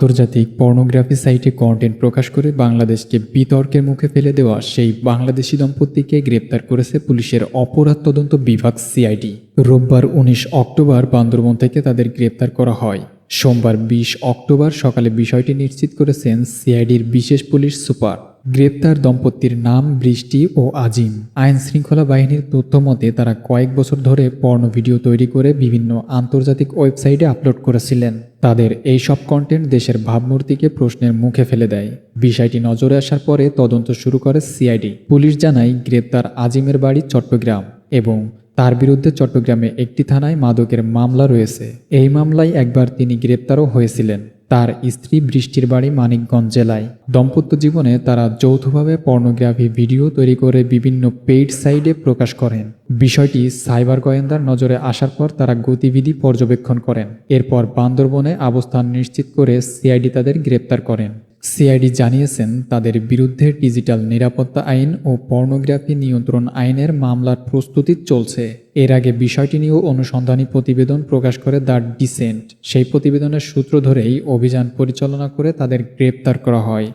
আন্তর্জাতিক পর্নোগ্রাফি সাইটে কন্টেন্ট প্রকাশ করে বাংলাদেশকে বিতর্কের মুখে ফেলে দেওয়া সেই বাংলাদেশি দম্পতিকে গ্রেপ্তার করেছে পুলিশের অপরাধ তদন্ত বিভাগ সিআইডি রোববার উনিশ অক্টোবর বান্দরবন থেকে তাদের গ্রেপ্তার করা হয়। সোমবার বিশ অক্টোবর সকালে বিষয়টি নিশ্চিত করেছেন সিআইডির বিশেষ পুলিশ সুপার। গ্রেপ্তার দম্পতির নাম বৃষ্টি ও আজিম। আইন শৃঙ্খলা বাহিনীর তথ্য মতে, তারা কয়েক বছর ধরে পর্ণ ভিডিও তৈরি করে বিভিন্ন আন্তর্জাতিক ওয়েবসাইটে আপলোড করেছিলেন। তাদের এই সব কন্টেন্ট দেশের ভাবমূর্তিকে প্রশ্নের মুখে ফেলে দেয়। বিষয়টি নজরে আসার পরে তদন্ত শুরু করে সিআইডি। পুলিশ জানায়, গ্রেপ্তার আজিমের বাড়ি চট্টগ্রাম এবং তার বিরুদ্ধে চট্টগ্রামে একটি থানায় মাদকের মামলা রয়েছে। এই মামলায় একবার তিনি গ্রেপ্তারও হয়েছিলেন। তার স্ত্রী বৃষ্টির বাড়ি মানিকগঞ্জ জেলায়। দম্পত্য জীবনে তারা যৌথভাবে পর্নোগ্রাফি ভিডিও তৈরি করে বিভিন্ন পেইড সাইডে প্রকাশ করেন। বিষয়টি সাইবার গোয়েন্দার নজরে আসার পর তারা গতিবিধি পর্যবেক্ষণ করেন। এরপর বান্দরবনে অবস্থান নিশ্চিত করে সিআইডি তাদের গ্রেপ্তার করেন। সিআইডি জানিয়েছেন, তাদের বিরুদ্ধে ডিজিটাল নিরাপত্তা আইন ও পর্নোগ্রাফি নিয়ন্ত্রণ আইনের মামলার প্রস্তুতি চলছে। এর আগে বিষয়টি নিয়েও অনুসন্ধানী প্রতিবেদন প্রকাশ করে দ্য ডিসেন্ট। সেই প্রতিবেদনের সূত্র ধরেই অভিযান পরিচালনা করে তাদের গ্রেপ্তার করা হয়।